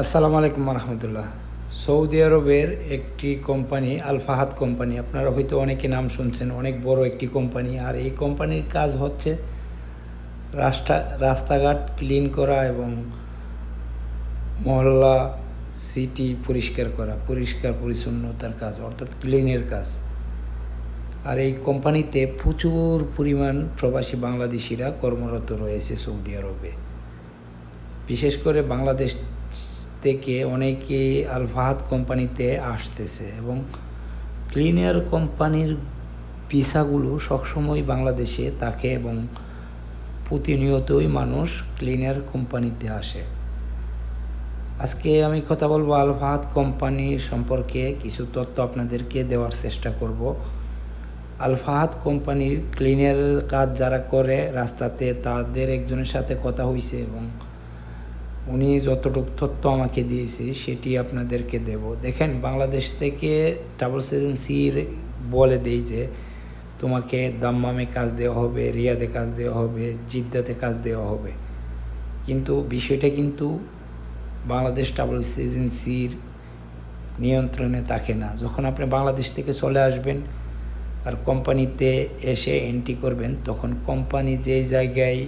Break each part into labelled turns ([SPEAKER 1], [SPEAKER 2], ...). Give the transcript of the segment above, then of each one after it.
[SPEAKER 1] আসসালামু আলাইকুম রহমতুল্লাহ সৌদি আরবের একটি কোম্পানি আল ফাহাদ কোম্পানি, আপনারা হয়তো অনেকে নাম শুনছেন, অনেক বড় একটি কোম্পানি। আর এই কোম্পানির কাজ হচ্ছে রাস্তা, রাস্তাঘাট ক্লিন করা এবং মহল্লা, সিটি পরিষ্কার করা, পরিষ্কার পরিচ্ছন্নতার কাজ, অর্থাৎ ক্লিনের কাজ। আর এই কোম্পানিতে প্রচুর পরিমাণ প্রবাসী বাংলাদেশিরা কর্মরত রয়েছে সৌদি আরবে। বিশেষ করে বাংলাদেশ থেকে অনেকে আল ফাহাদ কোম্পানিতে আসতেছে এবং ক্লিনার কোম্পানির ভিসাগুলো সবসময় বাংলাদেশে থাকে এবং প্রতিনিয়তই মানুষ ক্লিনার কোম্পানিতে আসে। আজকে আমি কথা বলব আল ফাহাদ কোম্পানি সম্পর্কে কিছু তথ্য আপনাদেরকে দেওয়ার চেষ্টা করব। আল ফাহাদ কোম্পানির ক্লিনের কাজ যারা করে রাস্তাতে তাদের একজনের সাথে কথা হয়েছে এবং উনি যতটুকু তথ্য আমাকে দিয়েছে, সেটি আপনাদেরকে দেব। দেখেন, বাংলাদেশ থেকে ট্রাভেলস এজেন্সির বলে দেই যে, তোমাকে দাম্মামে কাজ দেওয়া হবে, রিয়াদে কাজ দেওয়া হবে, জিদ্দাতে কাজ দেওয়া হবে। কিন্তু বিষয়টা কিন্তু বাংলাদেশ ট্রাভেলস এজেন্সির নিয়ন্ত্রণে থাকে না। যখন আপনি বাংলাদেশ থেকে চলে আসবেন আর কোম্পানিতে এসে এন্ট্রি করবেন, তখন কোম্পানি যেই জায়গায়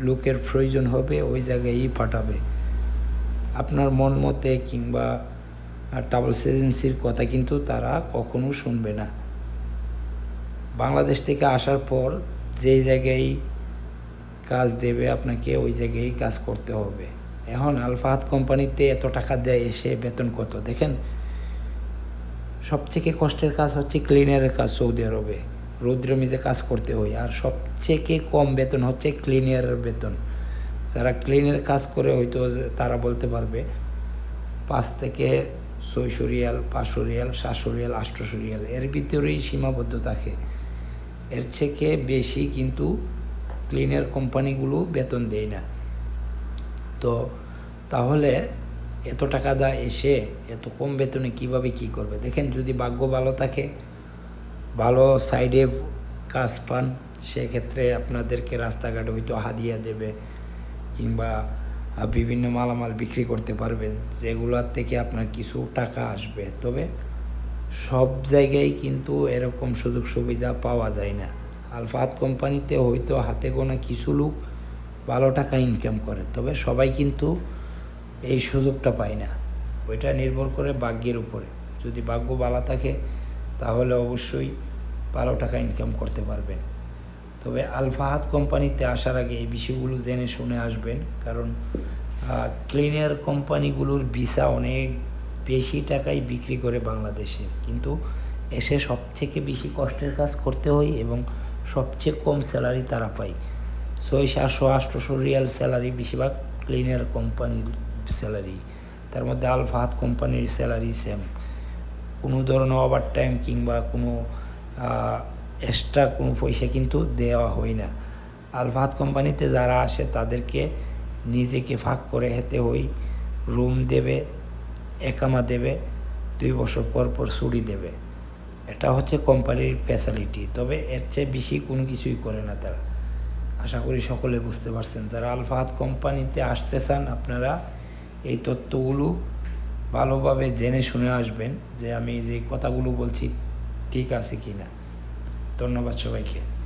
[SPEAKER 1] লোকের প্রয়োজন হবে, ওই জায়গায়ই পাঠাবে। আপনার মন মতে কিংবা ট্রাভেলস এজেন্সির কথা কিন্তু তারা কখনো শুনবে না। বাংলাদেশ থেকে আসার পর যেই জায়গায় কাজ দেবে আপনাকে ওই জায়গায় কাজ করতে হবে। এখন আলফাহাত কোম্পানিতে এত টাকা দেয় এসে বেতন কত? দেখেন সবথেকে কষ্টের কাজ হচ্ছে ক্লিনারের কাজ সৌদি আরবে। রৌদ্রমিজে কাজ করতে হয়। আর সবথেকে কম বেতন হচ্ছে ক্লিনিয়ারের বেতন। যারা ক্লিনের কাজ করে হয়তো তারা বলতে পারবে। পাঁচ থেকে ছয়শো রিয়াল পাঁচশো রিয়াল সাতশো রিয়াল আটশোশো রিয়াল এর ভিতরেই সীমাবদ্ধ থাকে। এর থেকে বেশি কিন্তু ক্লিনের কোম্পানিগুলো বেতন দেয় না। তো তাহলে এত টাকা দা এসে এত কম বেতনে কীভাবে কি করবে? দেখেন যদি ভাগ্য ভালো থাকে, ভালো সাইডে কাজ পান, সেক্ষেত্রে আপনাদেরকে রাস্তাঘাটে হয়তো হাদিয়া দেবে। কিংবা বিভিন্ন মালামাল বিক্রি করতে পারবেন, যেগুলোর থেকে আপনার কিছু টাকা আসবে। তবে সব জায়গায় কিন্তু এরকম সুযোগ সুবিধা পাওয়া যায় না। আলফাত কোম্পানিতে হয়তো হাতে গোনা কিছু লোক ভালো টাকা ইনকাম করে, তবে সবাই কিন্তু এই সুযোগটা পায় না। ওইটা নির্ভর করে ভাগ্যের উপরে। যদি ভাগ্য ভালো থাকে, তাহলে অবশ্যই বারো টাকা ইনকাম করতে পারবেন। তবে আলফাহাত কোম্পানিতে আসার আগে এই বিষয়গুলো জেনে শুনে আসবেন, কারণ ক্লিনার কোম্পানিগুলোর ভিসা অনেক বেশি টাকায় বিক্রি করে বাংলাদেশে। কিন্তু এসে সবথেকে বেশি কষ্টের কাজ করতে হয় এবং সবচেয়ে কম স্যালারি তারা পায়। ছয় সাতশো আটশোশো রিয়াল স্যালারি বেশিরভাগ ক্লিনার কোম্পানির স্যালারি তার মধ্যে আলফাহাত কোম্পানির স্যালারি সেম কোনো ধরনের ওভার টাইম কিংবা কোনো এক্সট্রা কোনো পয়সা কিন্তু দেওয়া হয় না। আলফাহাত কোম্পানিতে যারা আসে, তাদেরকে নিজেকে ফাঁক করে হেতে হই রুম দেবে, একামা দেবে, দুই বছর পর পর ছুটি দেবে। এটা হচ্ছে কোম্পানির ফ্যাসিলিটি তবে এর চেয়ে বেশি কোনো কিছুই করে না তারা। আশা করি সকলে বুঝতে পারছেন। যারা আলফাহাত কোম্পানিতে আসতে চান, আপনারা এই তথ্যগুলো ভালোভাবে জেনে শুনে আসবেন যে আমি যে কথাগুলো বলছি, ঠিক আছে কি না ধন্যবাদ সবাইকে।